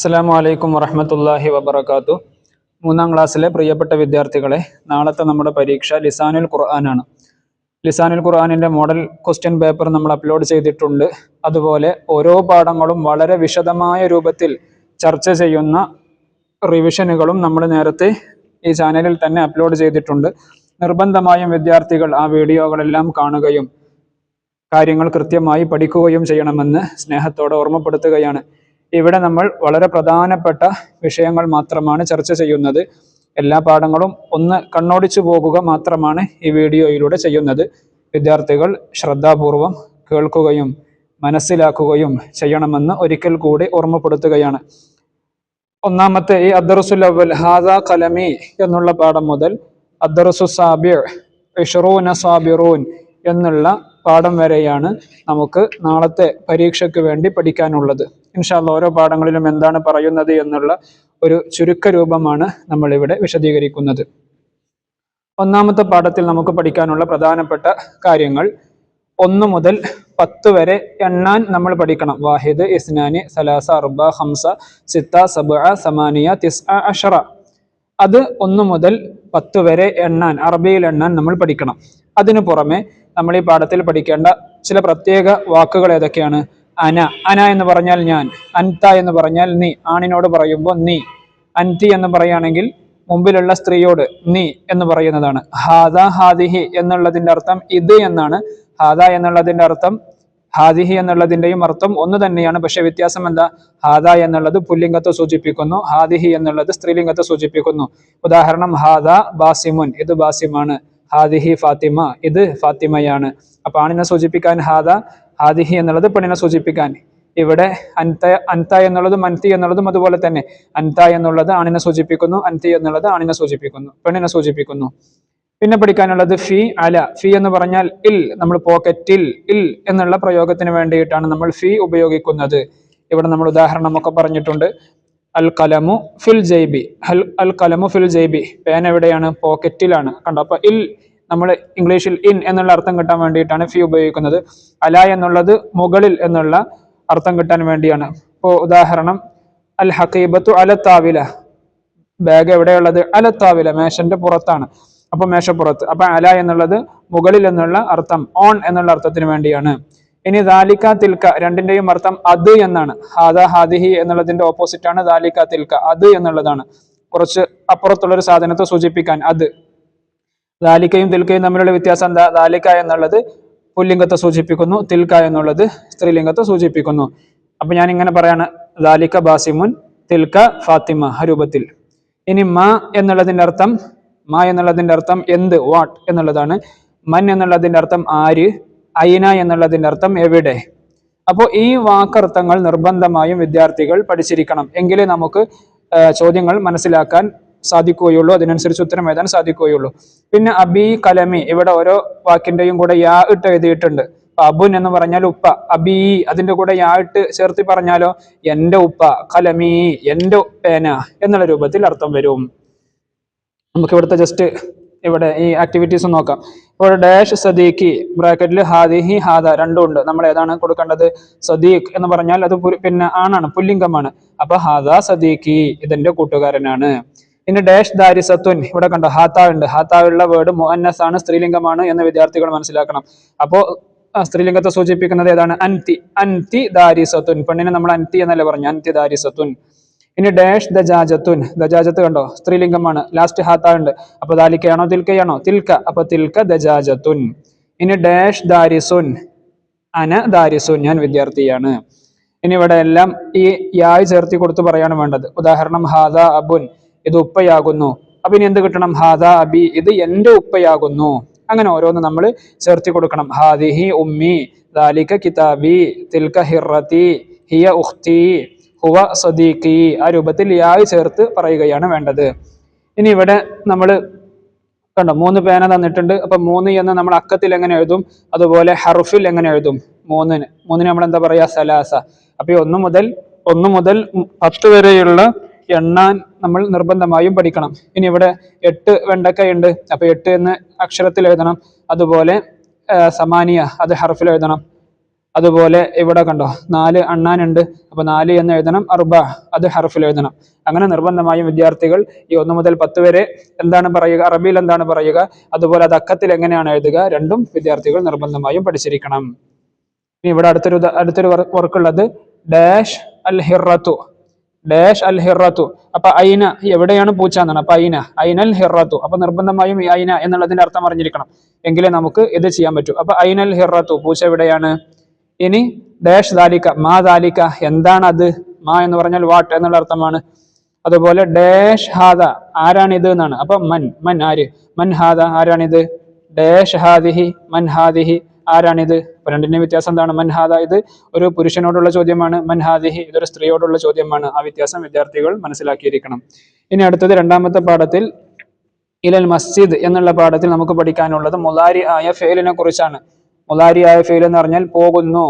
അസ്സാം അലൈക്കും വറഹമത്തല്ലാഹി വബർക്കാത്തു മൂന്നാം ക്ലാസ്സിലെ പ്രിയപ്പെട്ട വിദ്യാർത്ഥികളെ നാളത്തെ നമ്മുടെ പരീക്ഷ ലിസാനുൽ ഖുർആനാണ്. ലിസാനുൽ ഖുർആാനിന്റെ മോഡൽ ക്വസ്റ്റ്യൻ പേപ്പർ നമ്മൾ അപ്ലോഡ് ചെയ്തിട്ടുണ്ട്. അതുപോലെ ഓരോ പാഠങ്ങളും വളരെ വിശദമായ രൂപത്തിൽ ചർച്ച ചെയ്യുന്ന റിവിഷനുകളും നമ്മൾ നേരത്തെ ഈ ചാനലിൽ തന്നെ അപ്ലോഡ് ചെയ്തിട്ടുണ്ട്. നിർബന്ധമായും വിദ്യാർത്ഥികൾ ആ വീഡിയോകളെല്ലാം കാണുകയും കാര്യങ്ങൾ കൃത്യമായി പഠിക്കുകയും ചെയ്യണമെന്ന് സ്നേഹത്തോടെ ഓർമ്മപ്പെടുത്തുകയാണ്. ഇവിടെ നമ്മൾ വളരെ പ്രധാനപ്പെട്ട വിഷയങ്ങൾ മാത്രമാണ് ചർച്ച ചെയ്യുന്നത്. എല്ലാ പാഠങ്ങളും ഒന്ന് കണ്ണോടിച്ചു പോകുക മാത്രമാണ് ഈ വീഡിയോയിലൂടെ ചെയ്യുന്നത്. വിദ്യാർത്ഥികൾ ശ്രദ്ധാപൂർവം കേൾക്കുകയും മനസ്സിലാക്കുകയും ചെയ്യണമെന്ന് ഒരിക്കൽ കൂടി ഓർമ്മപ്പെടുത്തുകയാണ്. ഒന്നാമത്തെ ഈ അദ്ദറുസുൽ അവൽ ഹാദ കലമി എന്നുള്ള പാഠം മുതൽ അദ്ദറുസു സാബിർ ഇഷറൂന സാബിറൂൻ എന്നുള്ള പാഠം വരെയാണ് നമുക്ക് നാളത്തെ പരീക്ഷയ്ക്ക് വേണ്ടി പഠിക്കാനുള്ളത്. ഇൻഷാല്ല ഓരോ പാഠങ്ങളിലും എന്താണ് പറയുന്നത് എന്നുള്ള ഒരു ചുരുക്ക രൂപമാണ് നമ്മൾ ഇവിടെ വിശദീകരിക്കുന്നത്. ഒന്നാമത്തെ പാഠത്തിൽ നമുക്ക് പഠിക്കാനുള്ള പ്രധാനപ്പെട്ട കാര്യങ്ങൾ ഒന്ന് മുതൽ പത്ത് വരെ എണ്ണാൻ നമ്മൾ പഠിക്കണം. വാഹിദ് ഇസ്നാനി സലാസ അർബ ഹംസ സിത്ത സബ സമാനിയ തിസ് അഷറ. അത് ഒന്ന് മുതൽ പത്ത് വരെ എണ്ണാൻ അറബിയിൽ എണ്ണാൻ നമ്മൾ പഠിക്കണം. അതിനു പുറമെ നമ്മൾ ഈ പാഠത്തിൽ പഠിക്കേണ്ട ചില പ്രത്യേക വാക്കുകൾ ഏതൊക്കെയാണ്? അന അന എന്ന് പറഞ്ഞാൽ ഞാൻ അൻത എന്ന് പറഞ്ഞാൽ നീ ആണിനോട് പറയുമ്പോൾ നീ. അൻതി എന്ന് പറയുകയാണെങ്കിൽ മുമ്പിലുള്ള സ്ത്രീയോട് നീ എന്ന് പറയുന്നതാണ്. ഹാദ ഹാദിഹി എന്നുള്ളതിന്റെ അർത്ഥം ഇത് എന്നാണ്. ഹാദ എന്നുള്ളതിന്റെ അർത്ഥം ഹാദിഹി എന്നുള്ളതിന്റെയും അർത്ഥം ഒന്ന് തന്നെയാണ്. പക്ഷെ വ്യത്യാസം എന്താ? ഹാദ എന്നുള്ളത് പുല്ലിംഗത്തെ സൂചിപ്പിക്കുന്നു. ഹാദിഹി എന്നുള്ളത് സ്ത്രീലിംഗത്തെ സൂചിപ്പിക്കുന്നു. ഉദാഹരണം ഹാദ ബാസിമുൻ ഇത് ബാസിമാണ്. ഹാദിഹി ഫാത്തിമ ഇത് ഫാത്തിമയാണ്. അപ്പൊ ആണിനെ സൂചിപ്പിക്കാൻ ഹാദ ഹാദിഹി എന്നുള്ളത് പെണ്ണിനെ സൂചിപ്പിക്കാൻ. ഇവിടെ അൻത അൻത എന്നുള്ളതും അൻതി എന്നുള്ളതും അതുപോലെ തന്നെ. അൻത എന്നുള്ളത് ആണിനെ സൂചിപ്പിക്കുന്നു അൻതി എന്നുള്ളത് ആണിനെ സൂചിപ്പിക്കുന്നു പെണ്ണിനെ സൂചിപ്പിക്കുന്നു. പിന്നെ പഠിക്കാനുള്ളത് ഫി അല. ഫി എന്ന് പറഞ്ഞാൽ ഇൽ നമ്മൾ പോക്കറ്റിൽ ഇൽ എന്നുള്ള പ്രയോഗത്തിന് വേണ്ടിയിട്ടാണ് നമ്മൾ ഫി ഉപയോഗിക്കുന്നത്. ഇവിടെ നമ്മൾ ഉദാഹരണമൊക്കെ പറഞ്ഞിട്ടുണ്ട്. അൽ കലമു ഫിൽ ജൈബി. അൽ അൽ കലമു ഫിൽ ജൈബി. പേൻ എവിടെയാണ്? പോക്കറ്റിലാണ്. കണ്ടോ? അപ്പൊ ഇൽ നമ്മൾ ഇംഗ്ലീഷിൽ ഇൻ എന്നുള്ള അർത്ഥം കിട്ടാൻ വേണ്ടിയിട്ടാണ് ഫി ഉപയോഗിക്കുന്നത്. അല എന്നുള്ളത് മുകളിൽ എന്നുള്ള അർത്ഥം കിട്ടാൻ വേണ്ടിയാണ്. ഇപ്പോൾ ഉദാഹരണം അൽ ഹക്കീബത്തു അലത്താവില ബാഗ് എവിടെയുള്ളത്? അലത്താവില മേശന്റെ പുറത്താണ്. അപ്പൊ മേശപ്പുറത്ത്. അപ്പൊ അല എന്നുള്ളത് മുകളിൽ എന്നുള്ള അർത്ഥം ഓൺ എന്നുള്ള അർത്ഥത്തിന് വേണ്ടിയാണ്. ഇനി ദാലിക്ക തിൽക്ക രണ്ടിന്റെയും അർത്ഥം അത് എന്നാണ്. ഹാദ ഹാദിഹി എന്നുള്ളതിന്റെ ഓപ്പോസിറ്റ് ആണ് ദാലിക്ക തിൽക്ക അത് എന്നുള്ളതാണ്. കുറച്ച് അപ്പുറത്തുള്ള ഒരു സാധനത്തെ സൂചിപ്പിക്കാൻ അത്. ദാലിക്കയും തിൽക്കയും തമ്മിലുള്ള വ്യത്യാസം എന്താ? ദാലിക്ക എന്നുള്ളത് പുല്ലിംഗത്തെ സൂചിപ്പിക്കുന്നു തിൽക്ക എന്നുള്ളത് സ്ത്രീലിംഗത്തെ സൂചിപ്പിക്കുന്നു. അപ്പൊ ഞാൻ ഇങ്ങനെ പറയാണ് ദാലിക്ക ബാസിമുൻ തിൽക്ക ഫാത്തിമ രൂപത്തിൽ. ഇനി മ എന്നുള്ളതിന്റെ അർത്ഥം മ എന്നുള്ളതിന്റെ അർത്ഥം എന്ത് വാട്ട് എന്നുള്ളതാണ്. മൻ എന്നുള്ളതിന്റെ അർത്ഥം ആര് അയിന എന്നുള്ളതിന്റെ അർത്ഥം എവിടെ. അപ്പോൾ ഈ വാക്കർത്ഥങ്ങൾ നിർബന്ധമായും വിദ്യാർത്ഥികൾ പഠിച്ചിരിക്കണം. എങ്കിലേ നമുക്ക് ചോദ്യങ്ങൾ മനസ്സിലാക്കാൻ സാധിക്കുകയുള്ളൂ. അതിനനുസരിച്ച് ഉത്തരം എഴുതാൻ സാധിക്കുകയുള്ളൂ. പിന്നെ അബി കലമി ഇവിടെ ഓരോ വാക്കിന്റെയും കൂടെ യാ ഇട്ട് എഴുതിയിട്ടുണ്ട്. അബുൻ എന്ന് പറഞ്ഞാൽ ഉപ്പ. അബി അതിന്റെ കൂടെ യാ ഇട്ട് ചേർത്തി പറഞ്ഞാലോ? എന്റെ ഉപ്പ കലമി എന്റെ പേന എന്നുള്ള രൂപത്തിൽ അർത്ഥം വരും. നമുക്ക് ഇവിടുത്തെ ജസ്റ്റ് ഇവിടെ ഈ ആക്ടിവിറ്റീസ് നോക്കാം. ഇപ്പോൾ ഡാഷ് സദീഖി ബ്രാക്കറ്റിൽ ഹാദിഹി ഹാദ രണ്ടും ഉണ്ട്. നമ്മൾ ഏതാണ് കൊടുക്കേണ്ടത്? സദീഖ് എന്ന് പറഞ്ഞാൽ അത് പിന്നെ ആണാണ് പുല്ലിംഗമാണ്. അപ്പൊ ഹാദ സദീഖി ഇതെന്റെ കൂട്ടുകാരനാണ്. ഇനി ഡാഷ് ദാരിസത്വൻ ഇവിടെ കണ്ടോ? ഹാത്ത ഉണ്ട് ഹാത്ത ഉള്ള വേർഡ് മുഅന്നസ് ആണ് സ്ത്രീലിംഗമാണ് എന്ന് വിദ്യാർത്ഥികൾ മനസ്സിലാക്കണം. അപ്പോൾ സ്ത്രീലിംഗത്തെ സൂചിപ്പിക്കുന്നത് ഏതാണ്? അൻതി. അൻതി ദാരിസത്തുൻ പെണ്ണിനെ നമ്മൾ അൻതി എന്നല്ലേ പറഞ്ഞു? അൻതി ദാരിസത്തുൻ ഇനി ഡാഷ് ദജാജത്തുൻ ദജാജത്ത് കണ്ടോ? സ്ത്രീലിംഗമാണ്. ലാസ്റ്റ് ഹാത്ത ഉണ്ട് അപ്പൊ ദാലിക്കയാണോ തിൽക്കയാണോ തിൽക്ക അപ്പൊ തിൽക്ക ദജാജത്തുൻ ഇനി ഡാഷ് ദാരിസുൻ അന ദാരിസുൻ ഞാൻ വിദ്യാർത്ഥിയാണ്. ഇനി ഇവിടെ എല്ലാം ഈ യായ് ചേർത്തി കൊടുത്ത് പറയാണ് വേണ്ടത്. ഉദാഹരണം ഹാദ അബുൻ. ഇത് ഉപ്പയാകുന്നു. അപ്പൊ ഇനി എന്ത് കിട്ടണം? ഹാദാ അബി ഇത് എന്റെ ഉപ്പയാകുന്നു. അങ്ങനെ ഓരോന്ന് നമ്മൾ ചേർത്തി കൊടുക്കണം. ഹാദിഹി ഉമ്മി ദാലിക കിതാബി തിൽക ഹിറത്തി ഹിയ ഉഖ്തി ഹുവ സദീഖി ആ രൂപത്തിൽ യായി ചേർത്ത് പറയുകയാണ് വേണ്ടത്. ഇനി ഇവിടെ നമ്മൾ കണ്ടോ മൂന്ന് പേന തന്നിട്ടുണ്ട്. അപ്പൊ മൂന്ന് എന്ന് നമ്മൾ അക്കത്തിൽ എങ്ങനെ എഴുതും? അതുപോലെ ഹർഫിൽ എങ്ങനെ എഴുതും? മൂന്നിന്. മൂന്നിന് നമ്മൾ എന്താ പറയാ? സലാസ. അപ്പൊ ഒന്ന് മുതൽ ഒന്ന് മുതൽ പത്ത് വരെയുള്ള എണ്ണാൻ നമ്മൾ നിർബന്ധമായും പഠിക്കണം. ഇനി ഇവിടെ എട്ട് വെണ്ടക്കയുണ്ട്. അപ്പൊ എട്ട് എന്ന് അക്ഷരത്തിൽ എഴുതണം. അതുപോലെ സമാനിയ അത് ഹർഫിൽ എഴുതണം. അതുപോലെ ഇവിടെ കണ്ടോ നാല് അണ്ണാനുണ്ട്. അപ്പൊ നാല് എന്ന് എഴുതണം അർബ അത് ഹർഫിൽ എഴുതണം. അങ്ങനെ നിർബന്ധമായും വിദ്യാർത്ഥികൾ ഈ ഒന്ന് മുതൽ പത്ത് വരെ എന്താണ് പറയുക അറബിയിൽ എന്താണ് പറയുക അതുപോലെ അത് അക്കത്തിൽ എങ്ങനെയാണ് എഴുതുക രണ്ടും വിദ്യാർത്ഥികൾ നിർബന്ധമായും പഠിച്ചിരിക്കണം. ഇനി ഇവിടെ അടുത്തൊരു അടുത്തൊരു വർക്ക് ഉള്ളത് ഡാഷ് അൽ ഹിറത്തു. ഡാഷ് അൽ ഹിറത്തു. അപ്പൊ ഐന എവിടെയാണ് പൂച്ച എന്നാണ്. അപ്പൊ ഐന ഐനൽ ഹിറത്തു. അപ്പൊ നിർബന്ധമായും ഈ ഐന എന്നുള്ളതിന്റെ അർത്ഥം അറിഞ്ഞിരിക്കണം. എങ്കിലേ നമുക്ക് ഇത് ചെയ്യാൻ പറ്റൂ. അപ്പൊ ഐനൽ ഹിറത്തു പൂച്ച എവിടെയാണ്? ഇനി ഡാഷ് ദാലിക്ക മാ ദാലിക്ക എന്താണ് അത് മാ എന്ന് പറഞ്ഞാൽ വാട്ട് എന്നുള്ള അർത്ഥമാണ്. അതുപോലെ ഡാഷ് ഹാദ ആരാണിത് എന്നാണ്. അപ്പൊ മൻ മൻ ആര്? മൻ ഹാദ ആരാണിത്? ഡാഷ് ഹാദിഹി മൻ ഹാദിഹി. ആരാണിത്? അപ്പൊ രണ്ടിന്റെയും വ്യത്യാസം എന്താണ്? മൻഹാദ ഇത് ഒരു പുരുഷനോടുള്ള ചോദ്യമാണ്. മൻഹാദിഹി ഇതൊരു സ്ത്രീയോടുള്ള ചോദ്യമാണ്. ആ വ്യത്യാസം വിദ്യാർത്ഥികൾ മനസ്സിലാക്കിയിരിക്കണം. ഇനി അടുത്തത് രണ്ടാമത്തെ പാഠത്തിൽ ഇലൽ മസ്ജിദ് എന്നുള്ള പാഠത്തിൽ നമുക്ക് പഠിക്കാനുള്ളത് മുലാരി ആയ ഫെയിലിനെ കുറിച്ചാണ്. മുലാരി ആയ ഫെയിൽ എന്ന് പറഞ്ഞാൽ പോകുന്നു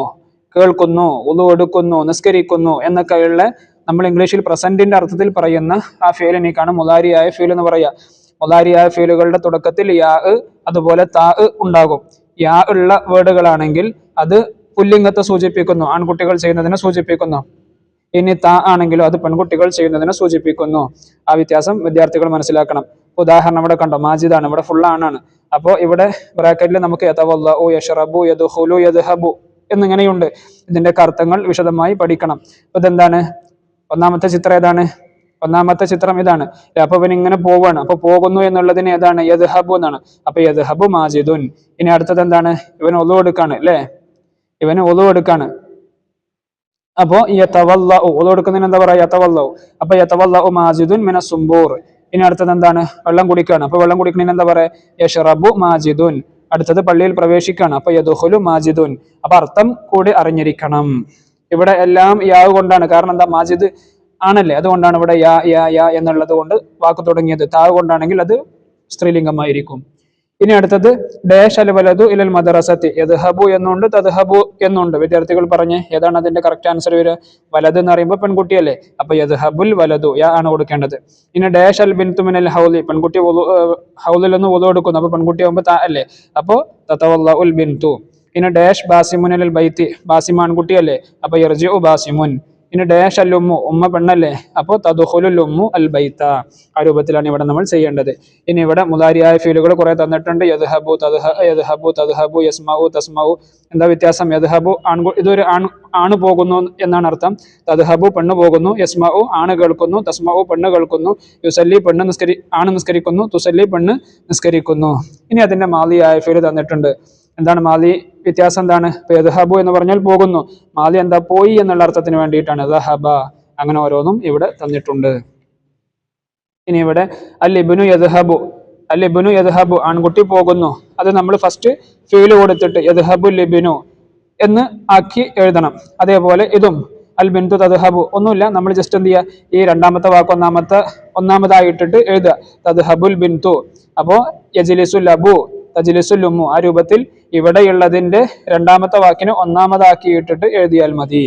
കേൾക്കുന്നു ഉളു എടുക്കുന്നു നിസ്കരിക്കുന്നു എന്നൊക്കെയുള്ള നമ്മൾ ഇംഗ്ലീഷിൽ പ്രസന്റിന്റെ അർത്ഥത്തിൽ പറയുന്ന ആ ഫെയിലിനേക്കാണ് മുലാരിയായ ഫെയിൽ എന്ന് പറയുക. മുലാരിയായ ഫെയിലുകളുടെ തുടക്കത്തിൽ യാ അതുപോലെ താ ഉണ്ടാകും. യാ ഉള്ള വേർഡുകളാണെങ്കിൽ അത് പുല്ലിംഗത്തെ സൂചിപ്പിക്കുന്നു. ആൺകുട്ടികൾ ചെയ്യുന്നതിനെ സൂചിപ്പിക്കുന്നു. ഇനി താ ആണെങ്കിലോ അത് പെൺകുട്ടികൾ ചെയ്യുന്നതിനെ സൂചിപ്പിക്കുന്നു. ആ വ്യത്യാസം വിദ്യാർത്ഥികൾ മനസ്സിലാക്കണം. ഉദാഹരണം ഇവിടെ കണ്ടോ? മാജിദാണ്. ഇവിടെ ഫുൾ ആണാണ് അപ്പോൾ ഇവിടെ ബ്രാക്കറ്റിൽ നമുക്ക് എന്നിങ്ങനെയുണ്ട്. ഇതിന്റെ അർത്ഥങ്ങൾ വിശദമായി പഠിക്കണം. ഇതെന്താണ് ഒന്നാമത്തെ ചിത്രം ഏതാണ്? ഒന്നാമത്തെ ചിത്രം ഇതാണ്. അപ്പൊ ഇവൻ ഇങ്ങനെ പോവാണ്. അപ്പൊ പോകുന്നു എന്നുള്ളതിന് ഏതാണ്? യദ്ഹബു എന്നാണ്. അപ്പൊ യദ്ഹബു മാജിദുൻ. ഇനി അടുത്തത് എന്താണ്? ഇവൻ ഒതു എടുക്കാണ് അല്ലേ? ഇവന് ഒതു എടുക്കാണ് അപ്പോ യതവല്ലഉ ഒതു എടുക്കുന്നതിന് എന്താ പറയാ? യതവല്ലഉ. അപ്പൊ യതവല്ലഉ മാജിദുൻ മിന സുംബൂർ. ഇനി അടുത്തത് എന്താണ്? വെള്ളം കുടിക്കുകയാണ് അപ്പൊ വെള്ളം കുടിക്കുന്നതിന് എന്താ പറയാ? യഷ്റബു മാജിദുൻ. അടുത്തത് പള്ളിയിൽ പ്രവേശിക്കുകയാണ് അപ്പൊ യദുഹുലു മാജിദുൻ. അപ്പൊ അർത്ഥം കൂടി അറിഞ്ഞിരിക്കണം. ഇവിടെ എല്ലാം യാവ് കൊണ്ടാണ്. കാരണം എന്താ? മാജിദ് ആണല്ലേ? അതുകൊണ്ടാണ് ഇവിടെ യാ യാ യാ എന്നുള്ളത് കൊണ്ട് വാക്ക് തുടങ്ങിയത്. താ കൊണ്ടാണെങ്കിൽ അത് സ്ത്രീലിംഗമായിരിക്കും. ഇനി അടുത്തത് ഡേഷ് അൽ വലതു ഇലൽ മദ്രസത്തി. യദ്ഹബു എന്നുണ്ട് തദ്ഹബു എന്നുണ്ട്. വിദ്യാർത്ഥികൾ പറഞ്ഞ് ഏതാണ് അതിന്റെ കറക്റ്റ് ആൻസർ വരിക വലത് എന്ന് പറയുമ്പോൾ പെൺകുട്ടിയല്ലേ? അപ്പൊ യദ്ഹബുൽ വലതു യാ ആണ് കൊടുക്കേണ്ടത്. ഇനി ഡേഷ് അൽ ബിൻതുമിനൽ ഹൗലി. പെൺകുട്ടി ഹൗലിൽ നിന്ന് ഉതു കൊടുക്കുന്നു അപ്പൊ പെൺകുട്ടി ആകുമ്പോൾ താ അല്ലേ? അപ്പോ തതവല്ലഉൽ ബിൻതു. ഇനി ഡാഷ് ബാസിമുനൽ ബൈത്തി. ബാസിം ആൺകുട്ടിയല്ലേ? അപ്പൊ ഉ ബാസിമുൻ. ഇനി ഡാഷ് അൽ ഉമ്മു ഉമ്മ പെണ്ണല്ലേ? അപ്പോൾ തദുഹുലുൽ ഉമ്മു അൽ ബൈത്ത. ആ രൂപത്തിലാണ് ഇവിടെ നമ്മൾ ചെയ്യേണ്ടത്. ഇനി ഇവിടെ മുതാരിയായ ഫീലുകൾ കുറെ തന്നിട്ടുണ്ട്. യദ്ഹബു തദ്ഹ യദ്ഹബു തദ്ഹബു യസ്മഉ തസ്മഉ. എന്താ വ്യത്യാസം? യദ്ഹബു ആൺകു ഇതൊരു ആണ് ആണ് പോകുന്നു എന്നാണ് അർത്ഥം. തദ്ഹബു പെണ്ണ് പോകുന്നു യസ്മഉ ആണ് കേൾക്കുന്നു തസ്മഉ പെണ്ണ് കേൾക്കുന്നു യുസല്ലി പെണ്ണ് നിസ്കരി ആണ് നിസ്കരിക്കുന്നു തുസല്ലി പെണ്ണ് നിസ്കരിക്കുന്നു. ഇനി അതിന്റെ മാലിയായ ഫീൽ തന്നിട്ടുണ്ട്. എന്താണ് മാലി വ്യത്യാസം എന്താണ്? യദ്ഹബു എന്ന് പറഞ്ഞാൽ പോകുന്നു. മാലി എന്താ പോയി എന്നുള്ള അർത്ഥത്തിന് വേണ്ടിയിട്ടാണ്. ദഹബ അങ്ങനെ ഓരോന്നും ഇവിടെ തന്നിട്ടുണ്ട്. ഇനി ഇവിടെ അൽ അല്ലിബിനു യദ്ഹബു. ഇബ്നു യദ്ഹബു ആൺകുട്ടി പോകുന്നു. അത് നമ്മൾ ഫസ്റ്റ് ഫീൽ കൊടുത്തിട്ട് യദ്ഹബു ലിബിനു എന്ന് ആക്കി എഴുതണം. അതേപോലെ ഇതും അൽ ബിന്ദു തദ്ഹബു. ഒന്നുമില്ല നമ്മൾ ജസ്റ്റ് എന്ത് ചെയ്യുക ഈ രണ്ടാമത്തെ വാക്ക് ഒന്നാമത്തെ ഒന്നാമതായിട്ടിട്ട് എഴുതുക. തദ്ഹബുൽ ബിന്ദു അപ്പോൾ യജിലിസുൽ അബു. തജിലിസുൽ ഉമ്മു ആ രൂപത്തിൽ ഇവിടെയുള്ളതിന്റെ രണ്ടാമത്തെ വാക്കിന് ഒന്നാമതാക്കിയിട്ടിട്ട് എഴുതിയാൽ മതി.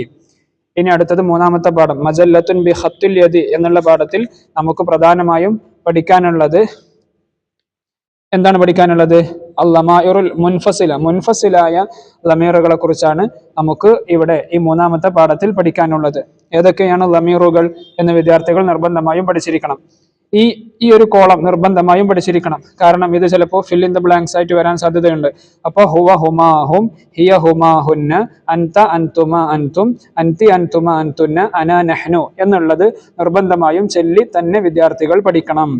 ഇനി അടുത്തത് മൂന്നാമത്തെ പാഠം. മജല്ലത്തുൻ ബി ഹത്തുൽ യതി എന്നുള്ള പാഠത്തിൽ നമുക്ക് പ്രധാനമായും പഠിക്കാനുള്ളത് എന്താണ് പഠിക്കാനുള്ളത്? അല്ലമായുറുൽ മുൻഫസില. മുൻഫസിലായ ലമീറുകളെ കുറിച്ചാണ് നമുക്ക് ഇവിടെ ഈ മൂന്നാമത്തെ പാഠത്തിൽ പഠിക്കാനുള്ളത്. ഏതൊക്കെയാണ് ലമീറുകൾ എന്ന് വിദ്യാർത്ഥികൾ നിർബന്ധമായും പഠിച്ചിരിക്കണം. ഈ ഈ ഒരു കോളം നിർബന്ധമായും പഠിച്ചിരിക്കണം. കാരണം ഇത് ചിലപ്പോൾ ഫിൽ ഇൻ ദ ബ്ലാങ്ക്സ് ആയിട്ട് വരാൻ സാധ്യതയുണ്ട്. അപ്പോൾ ഹുവ ഹുമാഹും ഹിയ ഹുമാ ഹുന്ന അൻത അൻതുമ അൻതും അൻതി അൻതുമ അൻതുന്ന അന നഹ്നു എന്നുള്ളത് നിർബന്ധമായും ചൊല്ലി തന്നെ വിദ്യാർത്ഥികൾ പഠിക്കണം.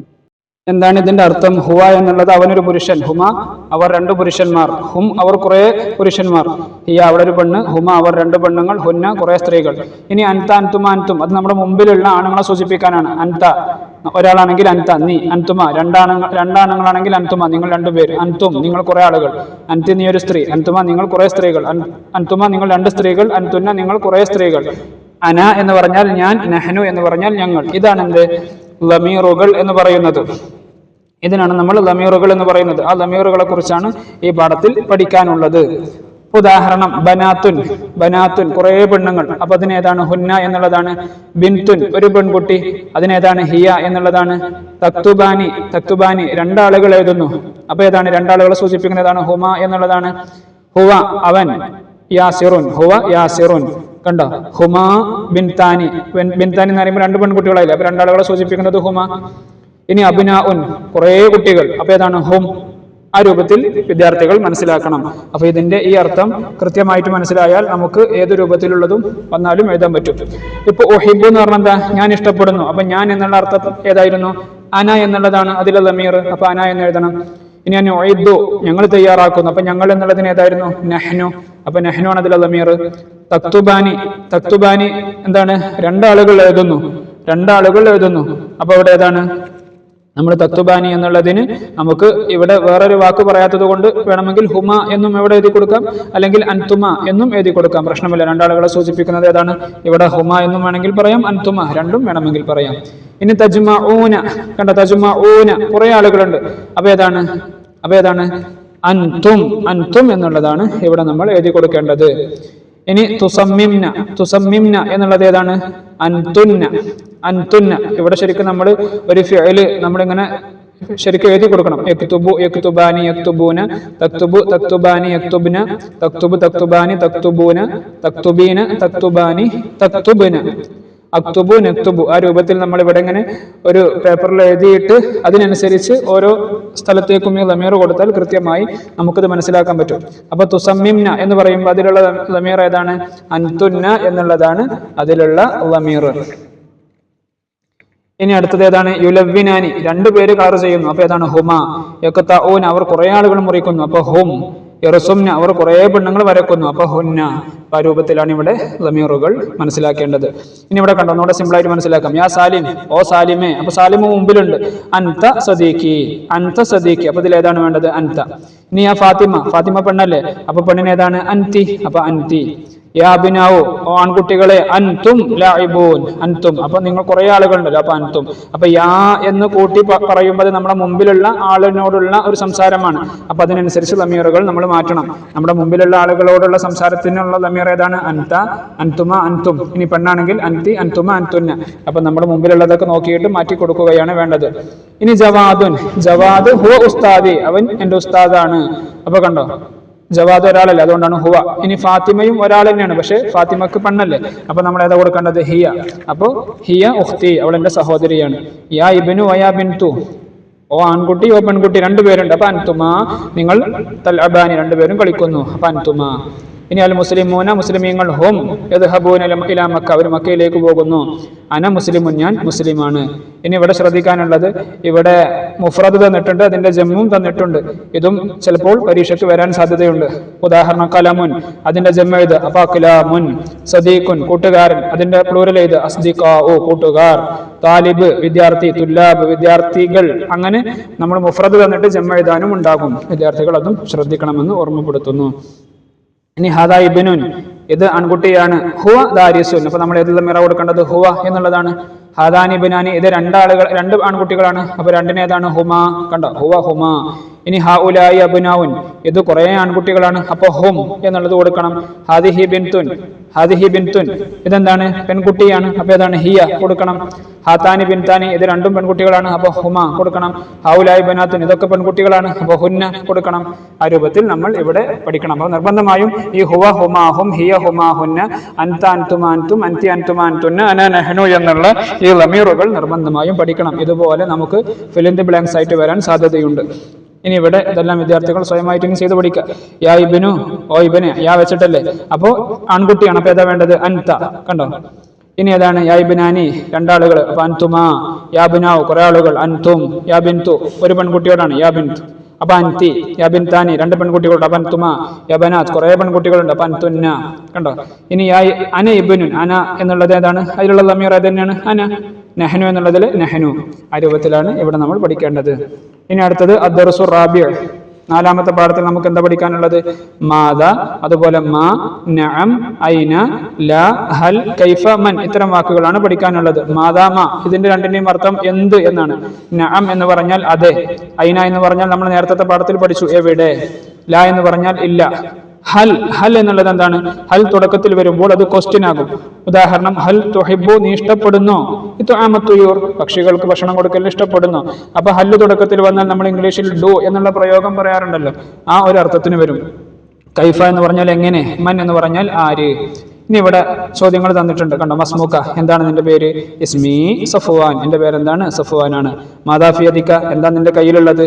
എന്താണ് ഇതിന്റെ അർത്ഥം? ഹുവ എന്നുള്ളത് അവനൊരു പുരുഷൻ. ഹുമ അവർ രണ്ടു പുരുഷന്മാർ. ഹും അവർ കുറെ പുരുഷന്മാർ. ഹിയ അവിടെ ഒരു പെണ്ണ്. ഹുമ അവർ രണ്ട് പെണ്ണുങ്ങൾ. ഹുന്ന കുറെ സ്ത്രീകൾ. ഇനി അൻത അൻതുമ അൻതും. അത് നമ്മുടെ മുമ്പിലുള്ള ആണുങ്ങളെ സൂചിപ്പിക്കാനാണ്. അൻത. ഒരാളാണെങ്കിൽ അൻത നീ അൻതുമ. രണ്ടാണുങ്ങൾ രണ്ടാണുങ്ങളാണെങ്കിൽ അൻതുമ. നിങ്ങൾ രണ്ടുപേര് അൻതും നിങ്ങൾ കുറെ ആളുകൾ. അൻതി നീ ഒരു സ്ത്രീ. അൻതുമ നിങ്ങൾ കുറെ സ്ത്രീകൾ. അൻ- അൻതുമ നിങ്ങൾ രണ്ട് സ്ത്രീകൾ. അൻതുന്ന നിങ്ങൾ കുറെ സ്ത്രീകൾ. അന എന്ന് പറഞ്ഞാൽ ഞാൻ നെഹ്നു എന്ന് പറഞ്ഞാൽ ഞങ്ങൾ. ഇതാണ് എന്ത് ലമീറുകൾ എന്ന് പറയുന്നത്. ഇതിനാണ് നമ്മൾ ലമീറുകൾ എന്ന് പറയുന്നത്. ആ ലമീറുകളെ കുറിച്ചാണ് ഈ പാഠത്തിൽ പഠിക്കാനുള്ളത്. ഉദാഹരണം ബനാത്തുൻ ബനാത്തുൻ കുറേ പെണ്ണുങ്ങൾ. അപ്പൊ അതിനേതാണ് ഹുന്ന എന്നുള്ളതാണ്. ബിൻതുൻ ഒരു പെൺകുട്ടി. അതിനേതാണ് ഹിയ എന്നുള്ളതാണ്. തക്തുബാനി തക്തുബാനി രണ്ടാളുകൾ എഴുതുന്നു. അപ്പൊ ഏതാണ്? രണ്ടാളുകളെ സൂചിപ്പിക്കുന്നതാണ് ഹുമ എന്നുള്ളതാണ്. ഹുവ അവൻ യാസിറുൻ. ഹുവ യാസിറുൻ. കണ്ടോ? ഹുമാ ബിൻ താനി. ബിൻ- താനി എന്ന് പറയുമ്പോൾ രണ്ട് പെൺകുട്ടികളായില്ല? അപ്പൊ രണ്ടാളുകളെ സൂചിപ്പിക്കുന്നത് ഹുമ. ഇനി അബിനാ ഉൻ കുറേ കുട്ടികൾ. അപ്പൊ ഏതാണ്? ഹും. ആ രൂപത്തിൽ വിദ്യാർത്ഥികൾ മനസ്സിലാക്കണം. അപ്പൊ ഇതിന്റെ ഈ അർത്ഥം കൃത്യമായിട്ട് മനസ്സിലായാൽ നമുക്ക് ഏത് രൂപത്തിലുള്ളതും വന്നാലും എഴുതാൻ പറ്റും. ഇപ്പൊ ഒഹിബു എന്ന് പറഞ്ഞാൽ എന്താ? ഞാൻ ഇഷ്ടപ്പെടുന്നു. അപ്പൊ ഞാൻ എന്നുള്ള അർത്ഥം ഏതായിരുന്നു? അന എന്നുള്ളതാണ് അതിലെ ലമീർ അപ്പൊ അന എന്ന് എഴുതണം. ഇനി ഞാൻ ഒയ്ദു ഞങ്ങൾ തയ്യാറാക്കുന്നു. അപ്പൊ ഞങ്ങൾ എന്നുള്ളതിന് ഏതായിരുന്നു? നെഹ്നു. അപ്പൊ നെഹ്നു ആണ് അതിലെ ലമീർ തക്തുബാനി തക്തുബാനി എന്താണ്? രണ്ടാളുകൾ എഴുതുന്നു. രണ്ടാളുകൾ എഴുതുന്നു. അപ്പൊ അവിടെ ഏതാണ്? നമ്മൾ തത്വബാനി എന്നുള്ളതിന് നമുക്ക് ഇവിടെ വേറൊരു വാക്ക് പറയാത്തത് കൊണ്ട് വേണമെങ്കിൽ ഹുമ എന്നും ഇവിടെ എഴുതി കൊടുക്കാം. അല്ലെങ്കിൽ അൻതുമ എന്നും എഴുതി കൊടുക്കാം. പ്രശ്നമില്ല. രണ്ടാളുകളെ സൂചിപ്പിക്കുന്നത് ഏതാണ്? ഇവിടെ ഹുമ എന്നും വേണമെങ്കിൽ പറയാം. അൻതുമ രണ്ടും വേണമെങ്കിൽ പറയാം. ഇനി തജുമ ഊന കണ്ട തജുമ ഊന കുറെ ആളുകളുണ്ട്. അപ്പൊ ഏതാണ്? അപ്പൊ ഏതാണ്? അൻതും. അൻതും എന്നുള്ളതാണ് ഇവിടെ നമ്മൾ എഴുതി കൊടുക്കേണ്ടത്. ഇനി തുസമ്മിംന തുസമ്മിംന എന്നുള്ളത് ഏതാണ്? അൻതുന്ന അൻതുന്ന. ഇവിടെ ശരിക്കും നമ്മൾ ഒരു ഫിഅൽ നമ്മളിങ്ങനെ ശരിക്കും എഴുതി കൊടുക്കണം. യക്തുബു യക്തുബാനി യക്തുബൂന തക്തുബു തക്തുബാനി യക്തുബ്ന തക്തുബു തക്തുബാനി തക്തുബൂന തക്തുബീന തക്തുബാനി തക്തുബ്ന. അക്തുബു നക്തുബു. ആ രൂപത്തിൽ നമ്മൾ ഇവിടെ ഇങ്ങനെ ഒരു പേപ്പറിൽ എഴുതിയിട്ട് അതിനനുസരിച്ച് ഓരോ സ്ഥലത്തേക്കും ഈ ലമീർ കൊടുത്താൽ കൃത്യമായി നമുക്കിത് മനസ്സിലാക്കാൻ പറ്റും. അപ്പൊ തുസമ്മിംന എന്ന് പറയുമ്പോൾ അതിലുള്ള ലമീർ ഏതാണ്? അൻതുന്ന എന്നുള്ളതാണ് അതിലുള്ള ലമീർ. ഇനി അടുത്തത് ഏതാണ്? യുലവ്വിനാനി. രണ്ടുപേര് കാർ ചെയ്യുന്നു. അപ്പൊ ഏതാണ്? ഹുമ. യൊക്കെ അവർ കുറെ ആളുകൾ മുറിക്കുന്നു. അപ്പൊ ഹും. ഇറസുംന അവർ കുറെ പെണ്ണുങ്ങൾ വരക്കുന്നു അപ്പൊ ഹുന്ന ആ രൂപത്തിലാണ് ഇവിടെ ലമീറുകൾ മനസ്സിലാക്കേണ്ടത്. ഇനി ഇവിടെ കണ്ടോ നമ്മുടെ സിമ്പിൾ ആയിട്ട് മനസ്സിലാക്കാം. യാ സാലിം ഓ സാലിമേ അപ്പൊ സാലിമ് മുമ്പിലുണ്ട്. അൻത സദീഖി അൻത സദീഖി. അപ്പൊ ഇതിൽ ഏതാണ് വേണ്ടത്? അൻത. ഇനി ആ ഫാത്തിമ ഫാത്തിമ പെണ്ണല്ലേ? അപ്പൊ പെണ്ണിന് ഏതാണ്? അൻതി. അപ്പൊ അൻതി. ആൺകുട്ടികളെ അൻതും അൻതും. അപ്പൊ നിങ്ങൾ കുറെ ആളുകളുണ്ടല്ലോ അപ്പൊ അൻതും. അപ്പൊ യാ എന്ന് കൂട്ടി പറയുമ്പോൾ നമ്മുടെ മുമ്പിലുള്ള ആളിനോടുള്ള ഒരു സംസാരമാണ്. അപ്പൊ അതിനനുസരിച്ച് ലമീറുകൾ നമ്മൾ മാറ്റണം. നമ്മുടെ മുമ്പിലുള്ള ആളുകളോടുള്ള സംസാരത്തിനുള്ള ലമീർ ഏതാണ്? അൻത അൻതുമ അൻതും. ഇനി പെണ്ണാണെങ്കിൽ അൻതി അൻതുമ അൻതുന്ന. അപ്പൊ നമ്മുടെ മുമ്പിലുള്ളതൊക്കെ നോക്കിയിട്ട് മാറ്റി കൊടുക്കുകയാണ് വേണ്ടത്. ഇനി ജവാദുൻ. ജവാദ് ഹോ ഉസ്താദി. അവൻ എന്റെ ഉസ്താദാണ്. അപ്പൊ കണ്ടോ? ജവാദ് ഒരാളല്ല അതുകൊണ്ടാണ് ഹുവ. ഇനി ഫാത്തിമയും ഒരാൾ തന്നെയാണ് പക്ഷെ ഫാത്തിമക്ക് പെണ്ണല്ലേ. അപ്പൊ നമ്മൾ ഏതാ കൊടുക്കേണ്ടത്? ഹിയ. അപ്പോ ഹിയ ഉഖ്തി അവൾ എന്റെ സഹോദരിയാണ്. യാ ഇബിനു വയാ ബിൻതു. ഓ ആൺകുട്ടി ഓ പെൺകുട്ടി രണ്ടുപേരുണ്ട്. അപ്പൊ അൻതുമാ നിങ്ങൾ തൽ അബാനി രണ്ടുപേരും കളിക്കുന്നു. അപ്പൊ അൻതുമ. ഇനി അൽ മുസ്ലിമൂന മുസ്ലിമീങ്ങൾ ഹും യദ്ഹബൂന ഇല- മക്ക അവർ മക്കയിലേക്ക് പോകുന്നു. അന മുസ്ലിമുൻ ഞാൻ മുസ്ലിമാണ്. ഇനി ഇവിടെ ശ്രദ്ധിക്കാനുള്ളത് ഇവിടെ മുഫ്രദ് തന്നിട്ടുണ്ട് അതിന്റെ ജമ്മും തന്നിട്ടുണ്ട്. ഇതും ചിലപ്പോൾ പരീക്ഷയ്ക്ക് വരാൻ സാധ്യതയുണ്ട്. ഉദാഹരണം കലമുൻ അതിന്റെ ജമ്മ ഇത് അപ്പൊ സദീഖുൻ കൂട്ടുകാരൻ അതിന്റെ പ്ലൂരൽ ഇത് ഓ കൂട്ടുകാർ താലിബ് വിദ്യാർത്ഥി തുല്ലാബ് വിദ്യാർത്ഥികൾ അങ്ങനെ നമ്മൾ മുഫ്രദ് തന്നിട്ട് ജമ്മ എഴുതാനും ഉണ്ടാകും. വിദ്യാർത്ഥികൾ അതും ശ്രദ്ധിക്കണമെന്ന് ഓർമ്മപ്പെടുത്തുന്നു. ഇനി ഹദാ ഇബിനുൻ ഇത് ആൺകുട്ടിയാണ്. ഹുവ ദാരിസുൻ. അപ്പൊ നമ്മൾ ഏതിൽ മിറ കൊടുക്കേണ്ടത്? ഹുവ എന്നുള്ളതാണ്. ഹദാനി ബിനാനി ഇത് രണ്ടാളുകൾ രണ്ട് ആൺകുട്ടികളാണ്. അപ്പൊ രണ്ടിനേതാണ് ഹുമ. കണ്ടോ? ഹുവ ഹുമ. ഇനി ഹ ഉലായി അബുനാവുൻ ഇത് കുറെ ആൺകുട്ടികളാണ് അപ്പൊ ഹും എന്നുള്ളത് കൊടുക്കണം. ഹാദിഹി ബിൻതുൻ ഹാദിഹി ബിൻതുൻ ഇതെന്താണ്? പെൺകുട്ടിയാണ് അപ്പൊ ഏതാണ് ഹിയ കൊടുക്കണം. ഹാത്താനി ബിൻതാനി ഇത് രണ്ടും പെൺകുട്ടികളാണ് അപ്പൊ ഹുമ കൊടുക്കണം. ഹൗലായി ബനാത്തുൻ ഇതൊക്കെ പെൺകുട്ടികളാണ് അപ്പൊ ഹുന്ന കൊടുക്കണം. ആ രൂപത്തിൽ നമ്മൾ ഇവിടെ പഠിക്കണം. അപ്പൊ നിർബന്ധമായും ഈ ഹുവ ഹുമാ ഹും ഹിയ ഹുമാ ഹുന്ന അൻത അൻതും അൻതി അൻതും അൻതുന്ന അന നെഹ്നു എന്നുള്ള ഈ ലമീറുകൾ നിർബന്ധമായും പഠിക്കണം. ഇതുപോലെ നമുക്ക് ഫിലിന്ത് ബ്ലാങ്ക്സ് ആയിട്ട് വരാൻ സാധ്യതയുണ്ട്. ഇനി ഇവിടെ ഇതെല്ലാം വിദ്യാർത്ഥികൾ സ്വയമായിട്ട് ഇനി ചെയ്ത് പഠിക്കുക യാ ഇബിനു ഓ ഇബിനെ യാ വെച്ചിട്ടല്ലേ? അപ്പോൾ ആൺകുട്ടിയാണ് അപ്പോൾ ഏതാ വേണ്ടത്? അൻത കണ്ടോ? ഇനി ഏതാണ്? യാ ഇബിനാനി രണ്ടാളുകൾ അപ്പൊ അൻതുമാ യാബിനാവ് കുറെ ആളുകൾ. അൻതും യാബിൻതു ഒരു പെൺകുട്ടിയോടാണ് യാ ബിൻതു. അപ്പൊ അൻതി താനി ബിൻതാനി രണ്ട് പെൺകുട്ടികളുണ്ട്. അപ്പൊ അൻതുമ യബനാത് കുറെ പെൺകുട്ടികളുണ്ട്. അപ്പൊ അൻതുന്ന കണ്ടോ? ഇനി അന ഇബിനുൻ അന എന്നുള്ളത് ഏതാണ്? അതിലുള്ള തമ്മിയർ അത് തന്നെയാണ്? അന. നെഹനു എന്നുള്ളതിൽ നെഹനു. ആ രൂപത്തിലാണ് ഇവിടെ നമ്മൾ പഠിക്കേണ്ടത്. ഇനി അടുത്തത് അദ്ദർസു നാലാമത്തെ പാഠത്തിൽ നമുക്ക് എന്താ പഠിക്കാനുള്ളത്? മാത അതുപോലെ മാ നഅം ഐന ല ഹൽ കൈഫ മൻ ഇത്തരം വാക്കുകളാണ് പഠിക്കാനുള്ളത്. മാതാ മാ ഇതിന്റെ രണ്ടിന്റെയും അർത്ഥം എന്ത് എന്നാണ്. നഅം എന്ന് പറഞ്ഞാൽ അതെ. ഐന എന്ന് പറഞ്ഞാൽ നമ്മൾ നേരത്തെ പാഠത്തിൽ പഠിച്ചു. എവിടെ? ല എന്ന് പറഞ്ഞാൽ ഇല്ല. ഹൽ ഹൽ എന്നുള്ളത് എന്താണ്? ഹൽ തുടക്കത്തിൽ വരുമ്പോൾ അത് ക്വസ്റ്റ്യൻ ആകും. ഉദാഹരണം ഹൽ തുഹിബു നീ ഇഷ്ടപ്പെടുന്നു? ഇത് ആമത്തുയൂർ പക്ഷികൾക്ക് ഭക്ഷണം കൊടുക്കൽ ഇഷ്ടപ്പെടുന്നു? അപ്പൊ ഹല്ല് തുടക്കത്തിൽ വന്നാൽ നമ്മൾ ഇംഗ്ലീഷിൽ ഡു എന്നുള്ള പ്രയോഗം പറയാറുണ്ടല്ലോ. ആ ഒരു അർത്ഥത്തിന് വരും. കൈഫ എന്ന് പറഞ്ഞാൽ എങ്ങനെ? മൻ എന്ന് പറഞ്ഞാൽ ആര്? ഇനി ഇവിടെ ചോദ്യങ്ങൾ തന്നിട്ടുണ്ട്. കണ്ടോ മസ്മൂക്ക എന്താണ് നിന്റെ പേര്? ഇസ്മി സഫുവാൻ. എന്റെ പേരെന്താണ്? സഫുവാനാണ്. മാതാഫിയദിക്ക എന്താ നിന്റെ കയ്യിലുള്ളത്?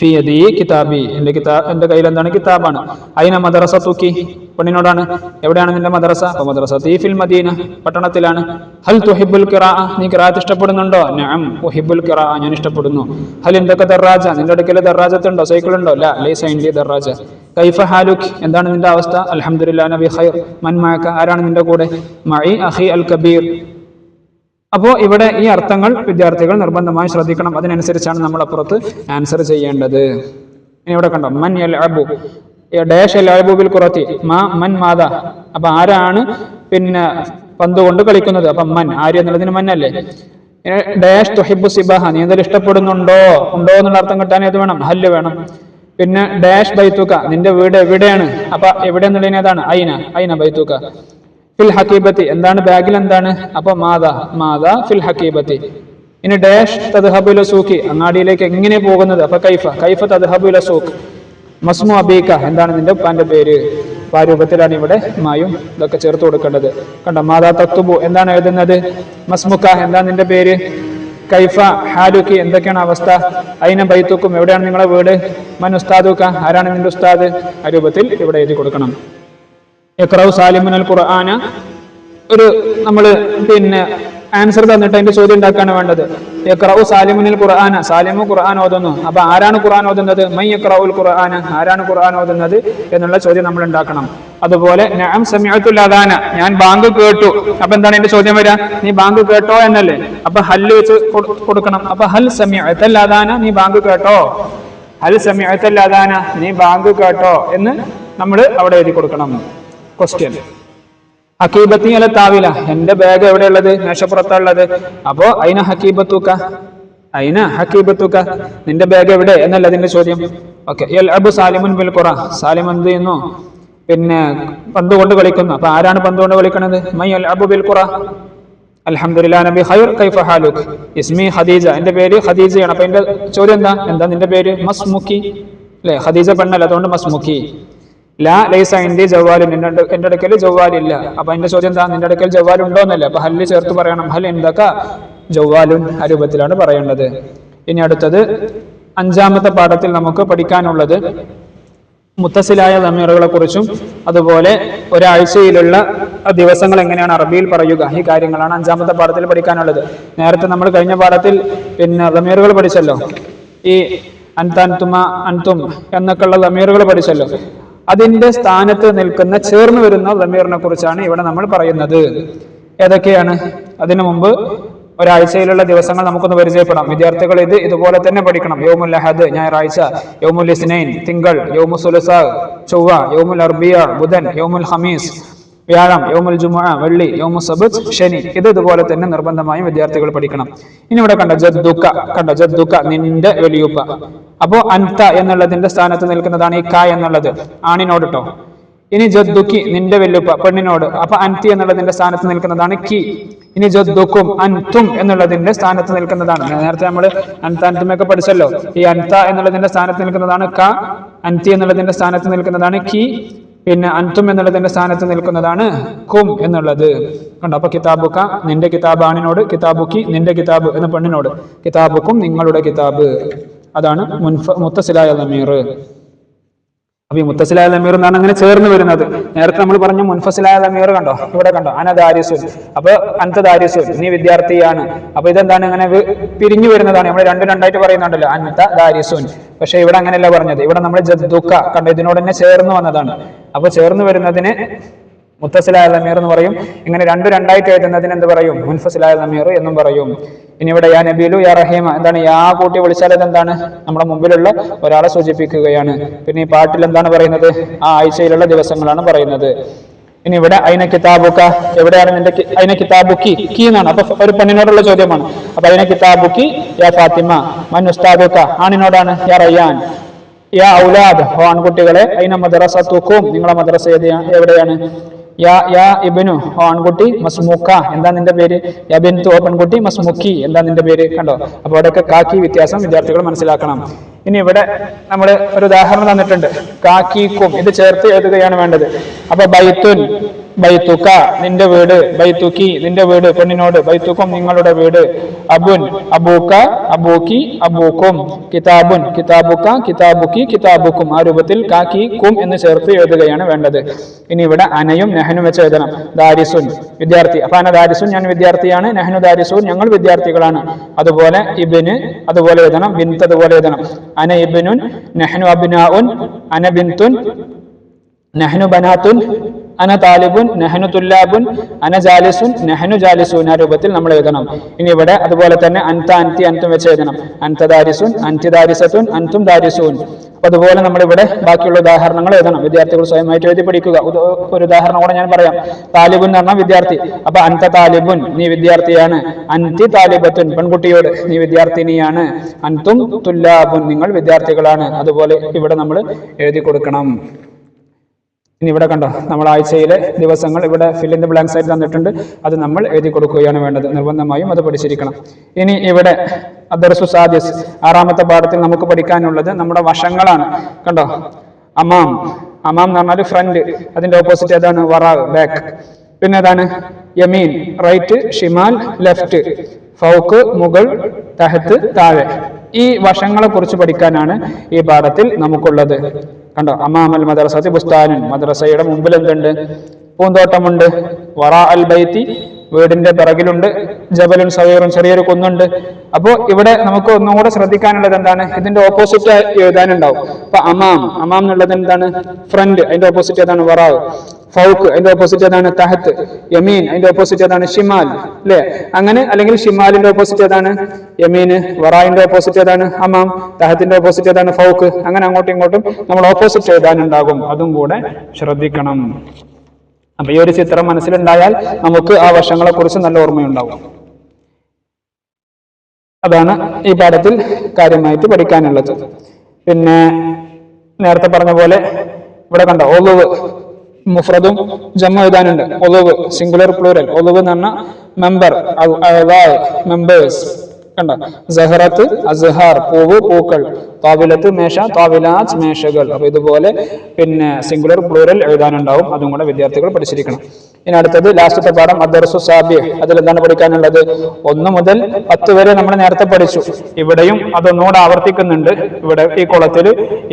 ഫിയദി കിതാബി. എന്റെ കിതാബ് എന്റെ കയ്യിൽ എന്താണ്? കിതാബാണ്. അയിന മദ്രസ തൂക്കി? പെണ്ണിനോടാണ്. എവിടെയാണ് നിന്റെ മദ്രസ? അപ്പൊ മദ്രസ തീഫിൽ മദീന പട്ടണത്തിലാണ്. ഹൽ തുഹിബുൽ കിറാ നീ കിറാത്ത് ഇഷ്ടപ്പെടുന്നുണ്ടോ? ഞാൻ ഉഹിബുൽ കിറാ ഞാൻ ഇഷ്ടപ്പെടുന്നു. ഹൽ എന്തൊക്കെ ദർറാജ നിന്റെ അടുക്കൽ ദർറാജത്തുണ്ടോ സൈക്കിൾ ഉണ്ടോ? അല്ല ലൈസ ദർറാജ കൈഫ ഹാലുഖ് എന്താണ് നിന്റെ അവസ്ഥ? അൽഹംദുലില്ലാ നബി ഖൈർ. മൻ മഅക ആരാണ് നിന്റെ കൂടെ? മൈ അഹി അൽ കബീർ. അപ്പോൾ ഇവിടെ ഈ അർത്ഥങ്ങൾ വിദ്യാർത്ഥികൾ നിർബന്ധമായി ശ്രദ്ധിക്കണം. അതിനനുസരിച്ചാണ് നമ്മൾ അപ്പുറത്ത് ആൻസർ ചെയ്യേണ്ടത്. ഇനി ഇവിടെ കണ്ടോ? മൻ യൽ അബു. ഡാഷ് എൽ അബുബിൽ കുറത്തി. മാ മൻ മാത. അപ്പൊ ആരാണ് പിന്നെ പന്ത് കൊണ്ട് കളിക്കുന്നത്? അപ്പൊ മൻ. ആര് എന്നുള്ളതിന് മന്നല്ലേ ഡാഷ് തുഹിബു സിബാഹ. നീന്തൽ ഇഷ്ടപ്പെടുന്നുണ്ടോ? ഉണ്ടോ എന്നുള്ള അർത്ഥം കിട്ടാൻ ഏത് വേണം? ഹല്ല് വേണം. പിന്നെ ഡാഷ് ബൈത്തൂക്ക നിന്റെ വീട് എവിടെയാണ്? അപ്പൊ എവിടെ എന്നുള്ളതിന് ഏതാണ്? ഐന. ഐന ബൈത്തുക. ഫിൽ ഹക്കീബത്തി എന്താണ്? ബാഗിൽ എന്താണ്? അപ്പൊ മാത മാത ഫിൽ ഹക്കീബത്തി ഇനി ഡാഷ് തദ്ഹബുല സൂഖി. അങ്ങാടിയിലേക്ക് എങ്ങനെ പോകുന്നത്? അപ്പൊ കൈഫ കൈഫ തദ്ഹബുല സൂഖ്. മസ്മു അബീക്ക എന്താണ് നിന്റെ ഉപ്പാന്റെ പേര്? ആ രൂപത്തിലാണ് ഇവിടെ മായും ഇതൊക്കെ ചേർത്ത് കൊടുക്കേണ്ടത്. കണ്ടോ? മാതാ തത്തുബു എന്താണ് എഴുതുന്നത്? മസ്മുക്ക എന്താണ് നിന്റെ പേര്? കൈഫ ഹാലുക്കി എന്തൊക്കെയാണ് അവസ്ഥ? അയിന ബൈത്തുക്കും എവിടെയാണ് നിങ്ങളെ വീട്? മൻ ഉസ്താദുക്ക ആരാണ് നിന്റെ ഉസ്താദ്? ആ രൂപത്തിൽ ഇവിടെ എഴുതി കൊടുക്കണം. യക്രൗ സാലിമുനൽ ഖുർആന. ഒരു നമ്മൾ പിന്നെ ആൻസർ തന്നിട്ട് അതിന്റെ ചോദ്യം ഉണ്ടാക്കാണ് വേണ്ടത്. യക്രൗ സാലിമുനിൽ ഖുർആന. സാലിമു ഖുർആൻ ഓതുന്നു. അപ്പൊ ആരാണ് ഖുർആൻ ഓതുന്നത്? മൈ യക്രൗൽ ഖുർആന. ആരാണ് ഖുർആൻ ഓതുന്നത്? എന്നുള്ള ചോദ്യം നമ്മൾ ഉണ്ടാക്കണം. അതുപോലെ ഞാൻ സമിഅത്തുൽ അദാന. ഞാൻ ബാങ്ക് കേട്ടു. അപ്പൊ എന്താണ് എന്റെ ചോദ്യം വരാ? നീ ബാങ്ക് കേട്ടോ എന്നല്ലേ. അപ്പൊ ഹല്ല് വെച്ച് കൊടുക്കണം. അപ്പൊ ഹൽ സമിഅത്തുൽ അദാന നീ ബാങ്ക് കേട്ടോ. ഹൽ സമിഅത്തുൽ അദാന നീ ബാങ്ക് കേട്ടോ എന്ന് നമ്മൾ അവിടെ എഴുതി കൊടുക്കണം. ക്വസ്റ്റ്യൻ ഹക്കീബത്തി അല്ല താവില. എന്റെ ബാഗ് എവിടെയുള്ളത്? മേശപ്പുറത്തുള്ളത് അപ്പോ അയിന ഹക്കീബത്തുക്ക? അയിന ഹക്കീബത്തുക്ക? നിന്റെ ബാഗ് എവിടെ? എന്നല്ല അതിന്റെ ചോദ്യം. ഓക്കെ. അബു സാലിമുൻ ബിൽ ഖുറ സാലിം എന്ത് ചെയ്യുന്നു? പിന്നെ പന്ത് കൊണ്ട് കളിക്കുന്നു. അപ്പൊ ആരാണ് പന്ത് കൊണ്ട് കളിക്കുന്നത് മൈ അൽ അബു ബിൽ ഖുറ അൽഹംദുലില്ലാ നബി ഹൈർ കൈഫ ഹാലുഖ് ഇസ്മി ഖദീജ. എന്റെ പേര് ഖദീജയാണ്. അപ്പൊ എന്റെ ചോദ്യം എന്താ? എന്താ നിന്റെ പേര്? മസ്മുഖി. അല്ലെ? ഖദീജ പെണ്ണല്ല. അതുകൊണ്ട് മസ്മുക്കി ലാ ലൈസ ഇന്ത്യ ജവാലിൻ എന്റെ എന്റെ അടുക്കൽ ജവ്വാലില്ല. അപ്പൊ എന്റെ ചോദ്യം എന്താ? നിന്റെ അടുക്കൽ ജവ്വാൽ ഉണ്ടോ എന്നല്ല. അപ്പൊ ഹല്ല് ചേർത്ത് പറയണം. ഹൽ എന്തൊക്കെ? ജവാലുൻ ആ രൂപത്തിലാണ് പറയേണ്ടത്. ഇനി അടുത്തത് അഞ്ചാമത്തെ പാഠത്തിൽ നമുക്ക് പഠിക്കാനുള്ളത് മുത്തസിലായ ദമീറുകളെ കുറിച്ചും അതുപോലെ ഒരാഴ്ചയിലുള്ള ദിവസങ്ങൾ എങ്ങനെയാണ് അറബിയിൽ പറയുക? ഈ കാര്യങ്ങളാണ് അഞ്ചാമത്തെ പാഠത്തിൽ പഠിക്കാനുള്ളത്. നേരത്തെ നമ്മൾ കഴിഞ്ഞ പാഠത്തിൽ പിന്നെ ദമീറുകൾ പഠിച്ചല്ലോ. ഈ അൻതാൻതുമ അൻതും എന്നൊക്കെയുള്ള ദമീറുകൾ പഠിച്ചല്ലോ. അതിന്റെ സ്ഥാനത്ത് നിൽക്കുന്ന ചേർന്ന് വരുന്ന ദമീറിനെ കുറിച്ചാണ് ഇവിടെ നമ്മൾ പറയുന്നത്. ഏതൊക്കെയാണ്? അതിനു മുമ്പ് ഒരാഴ്ചയിലുള്ള ദിവസങ്ങൾ നമുക്കൊന്ന് പരിചയപ്പെടാം. വിദ്യാർത്ഥികൾ ഇത് ഇതുപോലെ തന്നെ പഠിക്കണം. യോമുൽ അഹദ് ഞായറാഴ്ച യോമുൽ ഇസ്നൈൻ തിങ്കൾ യോമു സുലസാ ചൊവ്വ യോമുൽ അർബിയ ബുധൻ യോമുൽ ഹമീസ് വ്യാഴം യോമുൽ ജുമുഅ വെള്ളി യോമു സബുദ് ശനി ഇത് ഇതുപോലെ തന്നെ നിർബന്ധമായും വിദ്യാർത്ഥികൾ പഠിക്കണം. ഇനി ഇവിടെ കണ്ട ജദ്ദുക്ക കണ്ട ജദ്ദുക്ക നിന്റെ വലിയുപ്പ. അപ്പോ അൻത എന്നുള്ളതിന്റെ സ്ഥാനത്ത് നിൽക്കുന്നതാണ് ഈ ക എന്നുള്ളത്. ആണിനോട് കേട്ടോ ഇനി ജദ്ദുക്കി നിന്റെ വെല്ലുപ്പ പെണ്ണിനോട്. അപ്പൊ അൻതി എന്നുള്ളതിന്റെ സ്ഥാനത്ത് നിൽക്കുന്നതാണ് കി. ഇനി ജദ്ദുക്കും അൻതും എന്നുള്ളതിന്റെ സ്ഥാനത്ത് നിൽക്കുന്നതാണ്. നേരത്തെ നമ്മൾ അൻതാൻതുമൊക്കെ പഠിച്ചല്ലോ. ഈ അൻത എന്നുള്ളതിന്റെ സ്ഥാനത്ത് നിൽക്കുന്നതാണ് ക. അൻതി എന്നുള്ളതിന്റെ സ്ഥാനത്ത് നിൽക്കുന്നതാണ് കി. പിന്നെ അൻതും എന്നുള്ളതിന്റെ സ്ഥാനത്ത് നിൽക്കുന്നതാണ് കും എന്നുള്ളത്. കണ്ടോ? അപ്പൊ കിതാബുക്ക നിന്റെ കിതാബ് ആണിനോട് കിതാബുക്കി നിന്റെ കിതാബ് എന്ന പെണ്ണിനോട്. കിതാബുക്കും നിങ്ങളുടെ കിതാബ്. അതാണ് മുൻഫ മുത്തസിലായ നമീർ അപ്പൊ ഈ മുത്തസിലായ ലമീർ എന്നാണ് അങ്ങനെ ചേർന്ന് വരുന്നത്. നേരത്തെ നമ്മൾ പറഞ്ഞ മുൻഫസിലായ ലമീർ കണ്ടോ? ഇവിടെ കണ്ടോ? അന ദാരിസുൻ. അപ്പൊ അന്ത ദാരിസുൻ നീ വിദ്യാർത്ഥിയാണ്. അപ്പൊ ഇതെന്താണ് ഇങ്ങനെ പിരിഞ്ഞു വരുന്നതാണ്. നമ്മൾ രണ്ടും രണ്ടായിട്ട് പറയുന്നുണ്ടല്ലോ അനന്ത ദാരിസുൻ. പക്ഷെ ഇവിടെ അങ്ങനെയല്ല പറഞ്ഞത്. ഇവിടെ നമ്മൾ ജദ്ദുക്ക കണ്ടോ? ഇതിനോട് തന്നെ ചേർന്ന് വന്നതാണ്. അപ്പൊ ചേർന്ന് വരുന്നതിന് മുത്തസിലായ നമീർ എന്ന് പറയും. ഇങ്ങനെ രണ്ടു രണ്ടായിട്ട് എഴുതുന്നതിന് എന്ത് പറയും? മുൻഫസിലായ നമീർ എന്നും പറയും. ഇനി ഇവിടെ യാ നബീലു യാ റഹീമ എന്താണ് യാ കൂട്ടി വിളിച്ചാൽ എന്താണ് നമ്മുടെ മുമ്പിലുള്ള ഒരാളെ സൂചിപ്പിക്കുകയാണ്. പിന്നെ ഈ പാട്ടിൽ എന്താണ് പറയുന്നത്? ആ ആഴ്ചയിലുള്ള ദിവസങ്ങളാണ് പറയുന്നത്. ഇനി ഇവിടെ അയിന കിതാബുക്ക എവിടെയാണ് നിന്റെ അയിന കിതാബുക്കി? കി എന്നാണ്. അപ്പൊ ഒരു പെണ്ണിനോടുള്ള ചോദ്യമാണ്. അപ്പൊ അയിന കിതാബുക്കി യാ ഫാത്തിമ മൻ ഉസ്താദുക്ക ആണിനോടാണ്? യാ റയ്യാൻ. യാ ഔലാദ് ഓ ആൺകുട്ടികളെ അയിന മദ്രസ തൂക്കും നിങ്ങളെ മദ്രസ എവിടെയാണ്? യാ യാ ഇബനു ആൺകുട്ടി മസ്മുക്ക എന്താ നിന്റെ പേര്? യാ ബിന്തു ഓ പെൺകുട്ടി മസ്മുക്കി എന്താ നിന്റെ പേര്? കണ്ടോ? അപ്പൊ അവിടെയൊക്കെ കാക്കി വ്യത്യാസം വിദ്യാർത്ഥികൾ മനസ്സിലാക്കണം. ഇനി ഇവിടെ നമ്മൾ ഒരു ഉദാഹരണം തന്നിട്ടുണ്ട്. കാക്കിക്കും ഇത് ചേർത്ത് എഴുതുകയാണ് വേണ്ടത്. അപ്പൊ ബൈത്തുൻ ബൈത്തുക്ക നിന്റെ വീട് ബൈത്തുക്കി നിന്റെ വീട് പെണ്ണിനോട് ബൈത്തുക്കും നിങ്ങളുടെ വീട് അബുൻ അബൂക്ക അബൂക്കി അബൂക്കും. കിതാബുൻ കിതാബുക്ക കിതാബുക്കി കിതാബുക്കും. ആ രൂപത്തിൽ കാക്കി കും എന്ന് ചേർത്ത് എഴുതുകയാണ് വേണ്ടത്. ഇനി ഇവിടെ അനയും നെഹനും വെച്ച് എഴുതണം. ദാരിസുൻ വിദ്യാർത്ഥി. അപ്പൊ അന ദാരിസുൻ ഞാൻ വിദ്യാർത്ഥിയാണ് നെഹനു ദാരിസുൻ ഞങ്ങൾ വിദ്യാർത്ഥികളാണ്. അതുപോലെ ഇബിന് അതുപോലെ എഴുതണം. ബിൻത്ത് അതുപോലെ എഴുതണം. അന ഇബിനുൻ നെഹ്നു അബിനാഉൻ അന ബിൻതുൻ നെഹ്നു ബനാത്തുൻ അന താലിബുൻ നെഹനു തുല്ലാബുൻ അന ജാലിസുൻ നെഹനു ജാലിസുൻ ആ രൂപത്തിൽ നമ്മൾ എഴുതണം. ഇനി ഇവിടെ അതുപോലെ തന്നെ അൻത അൻതി അൻതും വെച്ച് എഴുതണം. അൻത ദാരിസുൻ അൻതി ദാരിസത്തുൻ അൻതും ദാരിസൂൻ. അതുപോലെ നമ്മളിവിടെ ബാക്കിയുള്ള ഉദാഹരണങ്ങൾ എഴുതണം. വിദ്യാർത്ഥികൾ സ്വയമായിട്ട് എഴുതി പഠിക്കുക. ഒരു ഉദാഹരണം കൂടെ ഞാൻ പറയാം. താലിബുൻ എന്ന് പറഞ്ഞാൽ വിദ്യാർത്ഥി. അപ്പൊ അൻത താലിബുൻ നീ വിദ്യാർത്ഥിയാണ്. അന്തി താലിബത്തുൻ പെൺകുട്ടിയോട് നീ വിദ്യാർത്ഥിനിയാണ് അൻതും തുല്ലാബുൻ നിങ്ങൾ വിദ്യാർത്ഥികളാണ്. അതുപോലെ ഇവിടെ നമ്മൾ എഴുതി കൊടുക്കണം. ഇനി ഇവിടെ കണ്ടോ നമ്മൾ ആഴ്ചയിലെ ദിവസങ്ങൾ ഇവിടെ ഫിൽ ബ്ലാങ്ക് ബ്ലാങ്ക്സ് ആയിട്ട് തന്നിട്ടുണ്ട്. അത് നമ്മൾ എഴുതി കൊടുക്കുകയാണ് വേണ്ടത്. നിർബന്ധമായും അത് പഠിച്ചിരിക്കണം. ഇനി ഇവിടെ അദർസു സാദിസ് ആറാമത്തെ പാഠത്തിൽ നമുക്ക് പഠിക്കാനുള്ളത് നമ്മുടെ വശങ്ങളാണ്. കണ്ടോ? അമാം. അമാം എന്ന് പറഞ്ഞാൽ ഫ്രണ്ട് അതിന്റെ ഓപ്പോസിറ്റ് ഏതാണ്? വറാവ് ബാക്ക് പിന്നെ ഏതാണ്? യമീൻ റൈറ്റ് ഷിമാൽ ലെഫ്റ്റ് ഫൗക്ക് മുകൾ തഹത്ത് താഴെ. ഈ വശങ്ങളെ കുറിച്ച് പഠിക്കാനാണ് ഈ പാഠത്തിൽ നമുക്കുള്ളത്. കണ്ടോ? അമാമൽ മദ്രസത്തി ബുസ്താനൻ മദ്രസയുടെ മുമ്പിൽ എന്തുണ്ട് പൂന്തോട്ടമുണ്ട്. വറ അൽ ബൈത്തി വീടിന്റെ പിറകിലുണ്ട്. ജബലുൻ സവീറും ചെറിയൊരു കുന്നുണ്ട്. അപ്പോ ഇവിടെ നമുക്ക് ഒന്നും കൂടെ ശ്രദ്ധിക്കാനുള്ളത് എന്താണ്? ഇതിന്റെ ഓപ്പോസിറ്റ് എഴുതാനുണ്ടാവും. അപ്പൊ അമാം അമാം എന്നുള്ളത് എന്താണ്? ഫ്രണ്ട് അതിന്റെ ഓപ്പോസിറ്റ് ഏതാണ്? വറാവ്. ഫൗക്ക് അതിന്റെ ഓപ്പോസിറ്റ് ഏതാണ്? തഹത്ത്. യമീൻ അതിന്റെ ഓപ്പോസിറ്റ് ഏതാണ്? ഷിമാൽ അല്ലെ അങ്ങനെ അല്ലെങ്കിൽ ഷിമാലിന്റെ ഓപ്പോസിറ്റ് ഏതാണ്? യമീന് വറായിന്റെ ഓപ്പോസിറ്റ് ഏതാണ്? അമാം തഹത്തിന്റെ ഓപ്പോസിറ്റ് ഏതാണ്? ഫൗക്ക് അങ്ങനെ അങ്ങോട്ടും ഇങ്ങോട്ടും നമ്മൾ ഓപ്പോസിറ്റ് എഴുതാനുണ്ടാകും. അതും കൂടെ ശ്രദ്ധിക്കണം. അപ്പൊ ഈ ഒരു ചിത്രം മനസ്സിലുണ്ടായാൽ നമുക്ക് ആ വശങ്ങളെ കുറിച്ച് നല്ല ഓർമ്മയുണ്ടാവും. അതാണ് ഈ പാഠത്തിൽ കാര്യമായിട്ട് പഠിക്കാനുള്ളത്. പിന്നെ നേരത്തെ പറഞ്ഞ പോലെ ഇവിടെ കണ്ടോ ഒളിവ് മുഫ്രദും ജമ്മ എഴുതാനുണ്ട്. ഒളിവ് സിംഗുലർ പ്ലൂരൽ ഒളിവ് എന്ന് പറഞ്ഞ മെമ്പർ മെമ്പേഴ്സ് കണ്ട? സഹറത്ത് അസഹാർ പൂവ് പൂക്കൾ. താവിലത്ത് മേശ താവിലാജ് മേശകൾ. അപ്പോൾ ഇതുപോലെ പിന്നെ സിംഗുലർ പ്ലൂറൽ എഴുതാനുണ്ടാവും. അതും കൂടെ വിദ്യാർത്ഥികൾ പഠിച്ചിരിക്കണം. ഇനി അടുത്തത് ലാസ്റ്റത്തെ പാഠം അദർസു സാബി. അതിൽ എന്താണ് പഠിക്കാനുള്ളത്? ഒന്ന് മുതൽ പത്ത് വരെ നമ്മൾ നേരത്തെ പഠിച്ചു. ഇവിടെയും അതൊന്നുകൂടെ ആവർത്തിക്കുന്നുണ്ട്. ഇവിടെ ഈ കുളത്തിൽ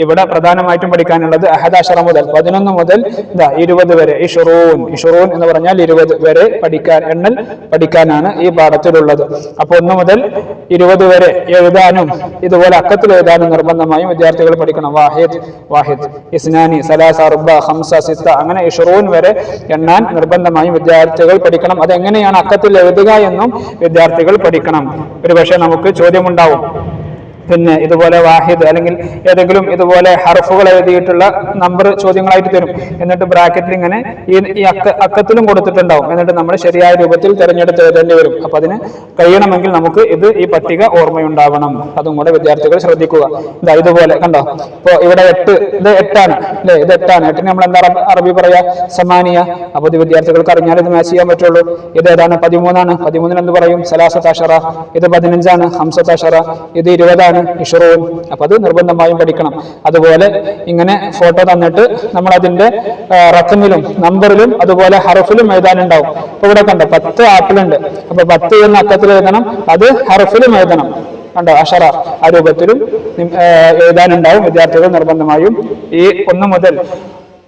ഇവിടെ പ്രധാനമായിട്ടും പഠിക്കാനുള്ളത് അഹദാശറ മുതൽ. പതിനൊന്ന് മുതൽ ഇതാ ഇരുപത് വരെ. ഇഷുറൂൻ ഈ എന്ന് പറഞ്ഞാൽ ഇരുപത് വരെ പഠിക്കാൻ എണ്ണൽ പഠിക്കാനാണ് ഈ പാഠത്തിലുള്ളത്. അപ്പോൾ ഒന്ന് മുതൽ ഇരുപത് വരെ എഴുതാനും ഇതുപോലെ അക്കത്തിൽ എഴുതാനും നിർബന്ധമായും വിദ്യാർത്ഥികൾ പഠിക്കണം. വാഹിദ് വാഹിദ്. ഇസ്നാനി സലാസ റുബ ഹംസ സിത്ത. അങ്ങനെ ഇഷറൂൻ വരെ എണ്ണാൻ നിർബന്ധമായും വിദ്യാർത്ഥികൾ പഠിക്കണം. അതെങ്ങനെയാണ് അക്കത്തിൽ എഴുതുക എന്നും വിദ്യാർത്ഥികൾ പഠിക്കണം. ഒരുപക്ഷെ നമുക്ക് ചോദ്യമുണ്ടാവും. പിന്നെ ഇതുപോലെ വാഹിദ് അല്ലെങ്കിൽ ഏതെങ്കിലും ഇതുപോലെ ഹർഫുകൾ എഴുതിയിട്ടുള്ള നമ്പർ ചോദ്യങ്ങളായിട്ട് തരും. എന്നിട്ട് ബ്രാക്കറ്റിൽ ഇങ്ങനെ ഈ അക്ക അക്കത്തിലും കൊടുത്തിട്ടുണ്ടാവും. എന്നിട്ട് നമ്മൾ ശരിയായ രൂപത്തിൽ തിരഞ്ഞെടുത്ത് എഴുതേണ്ടി വരും. അപ്പൊ അതിന് കഴിയണമെങ്കിൽ നമുക്ക് ഇത് ഈ പട്ടിക ഓർമ്മയുണ്ടാവണം. അതും കൂടെ വിദ്യാർത്ഥികൾ ശ്രദ്ധിക്കുക. ഇതാ ഇതുപോലെ കണ്ടോ? ഇപ്പോ ഇവിടെ എട്ട് ഇത് എട്ടാണ് അല്ലെ? ഇത് എട്ടാണ്. എട്ടിന് നമ്മൾ എന്താ അറബി പറയാ? സമാനിയ. അപ്പൊ ഇത് വിദ്യാർത്ഥികൾക്ക് അറിഞ്ഞാൽ ഇത് മാച്ച് ചെയ്യാൻ പറ്റുള്ളൂ. ഇത് ഏതാണ്? പതിമൂന്നാണ്. പതിമൂന്നിന് എന്ത് പറയും? സലാസത്താഷറ ഇത് പതിനഞ്ചാണ്. ഹംസത്താഷറ ഇത് ഇരുപതാണ്. ഇഷറൂൻ അപ്പൊ അത് നിർബന്ധമായും പഠിക്കണം. അതുപോലെ ഇങ്ങനെ ഫോട്ടോ തന്നിട്ട് നമ്മൾ അതിന്റെ റക്കമിലും നമ്പറിലും അതുപോലെ ഹറഫിലും എഴുതാനുണ്ടാവും. അപ്പൊ ഇവിടെ കണ്ടോ പത്ത് ആപ്പിളുണ്ട്. അപ്പൊ പത്ത് എന്ന അക്കത്തിൽ എഴുതണം അത് ഹറഫിലും എഴുതണം. കണ്ടോ അഷറ ആ രൂപത്തിലും എഴുതാനുണ്ടാവും. വിദ്യാർത്ഥികൾ നിർബന്ധമായും ഈ ഒന്ന് മുതൽ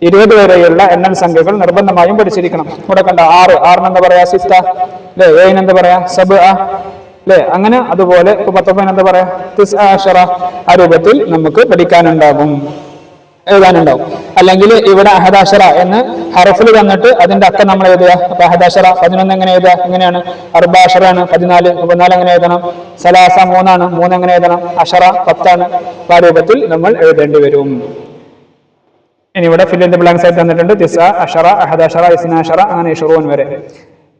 ഇരുപത് വരെയുള്ള എണ്ണൽ സംഖ്യകൾ നിർബന്ധമായും പഠിച്ചിരിക്കണം. ഇവിടെ കണ്ടോ ആറ് ആറിനെന്താ പറയാ സിത്ത അല്ലെ ഏഴിനെന്താ പറയാ സബ് അല്ലെ അങ്ങനെ അതുപോലെ പത്തൊമ്പതിന് എന്താ പറയാ? ആ രൂപത്തിൽ നമുക്ക് പഠിക്കാനുണ്ടാകും. എഴുതാനുണ്ടാവും അല്ലെങ്കിൽ ഇവിടെ അഹദാശറ എന്ന് ഹറഫിൽ വന്നിട്ട് അതിന്റെ അക്കം നമ്മൾ എഴുതുക. അപ്പൊ അഹദാശറ പതിനൊന്ന് എങ്ങനെ എഴുതുക? എങ്ങനെയാണ് അർബാഷറാണ് പതിനാല്. പതിനാല് എങ്ങനെ എഴുതണം? സലാസ മൂന്നാണ്. മൂന്ന് എങ്ങനെ എഴുതണം? അഷറ പത്താണ്. ആ രൂപത്തിൽ നമ്മൾ എഴുതേണ്ടി വരും. ഇനി ഇവിടെ ഫില്ലിന്റെ ബ്ലാങ്ക്സ് ആയിട്ട് തന്നിട്ടുണ്ട്. തിസ അഷറ അഹദാഷറ ഇസ്നാഷറ അങ്ങനെ ഇഷറോൻ വരെ.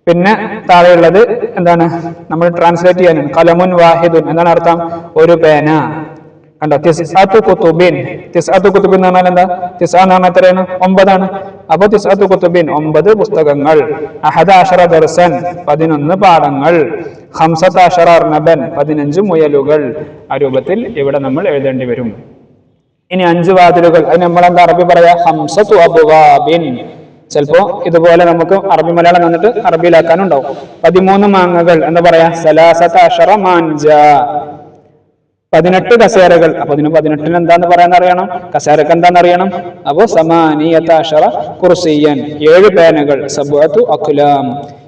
പിന്നെ താഴെയുള്ളത് എന്താണ്? നമ്മൾ ട്രാൻസ്ലേറ്റ് ചെയ്യാനാണ് കലമുൻ വാഹിദുൻ. എന്താണ് അർത്ഥം? ഒരു പേന. കണ്ടോ? തിസ്അത്തു കുത്തുബിൻ. തിസ്അത്തു കുത്തുബിൻ എന്ന് പറഞ്ഞാൽ എന്താ? തിസ്അ എന്ന് പറഞ്ഞാൽ എത്രയാണ്? ഒമ്പതാണ്. അപ്പൊ തിസ്അത്തു കുത്തുബിൻ ഒമ്പത് പുസ്തകങ്ങൾ. അഹദ അഷറ ദർസൻ പതിനൊന്ന് പാഠങ്ങൾ. ഹംസത്ത് അഷറ അർണബൻ പതിനഞ്ച് മുയലുകൾ. ആ രൂപത്തിൽ ഇവിടെ നമ്മൾ എഴുതേണ്ടി വരും. ഇനി അഞ്ച് വാതിലുകൾ. അതിന് നമ്മൾ എന്താ അറബി പറയാ? ഹംസത്തു അബുവാബിൻ. ചിലപ്പോ ഇതുപോലെ നമുക്ക് അറബി മലയാളം വന്നിട്ട് അറബിയിലാക്കാനുണ്ടാവും. പതിമൂന്ന് മാങ്ങകൾ എന്താ പറയാ? സലാസത്ത അഷറ മാൻജ പതിനെട്ട് കസേരകൾ. അപ്പൊ അതിന് പതിനെട്ടിന് എന്താന്ന് പറയാന്ന് അറിയണം? കസേരക്ക് എന്താന്ന് അറിയണം? അപ്പൊ സമാനിയത്ത അഷറ കുർസിയൻ. ഏഴ് പേനകൾ. സബുഅത്തു അഖുലാം.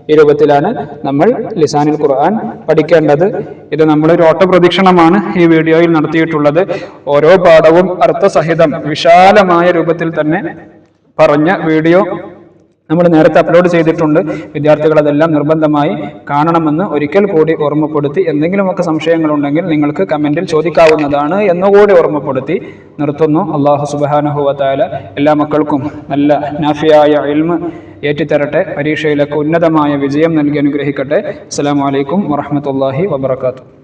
ഈ രൂപത്തിലാണ് നമ്മൾ ലിസാനിൽ ഖുർആൻ പഠിക്കേണ്ടത്. ഇത് നമ്മളൊരു ഓട്ട പ്രദക്ഷിണമാണ് ഈ വീഡിയോയിൽ നടത്തിയിട്ടുള്ളത്. ഓരോ പാഠവും അർത്ഥസഹിതം വിശാലമായ രൂപത്തിൽ തന്നെ പറഞ്ഞ വീഡിയോ നമ്മൾ നേരത്തെ അപ്ലോഡ് ചെയ്തിട്ടുണ്ട്. വിദ്യാർത്ഥികൾ അതെല്ലാം നിർബന്ധമായി കാണണമെന്ന് ഒരിക്കൽ കൂടി ഓർമ്മപ്പെടുത്തി. എന്തെങ്കിലുമൊക്കെ സംശയങ്ങളുണ്ടെങ്കിൽ നിങ്ങൾക്ക് കമന്റിൽ ചോദിക്കാവുന്നതാണ് എന്നുകൂടി ഓർമ്മപ്പെടുത്തി നിർത്തുന്നു. അള്ളാഹു സുബാനഹുവത്തായ എല്ലാ മക്കൾക്കും നല്ല നാഫിയായ ഇൽമ് ഏറ്റിത്തരട്ടെ. പരീക്ഷയിലൊക്കെ ഉന്നതമായ വിജയം നൽകി അനുഗ്രഹിക്കട്ടെ. അസ്സാം വലൈക്കും വറഹമത്തല്ലാഹി വബർക്കാത്തു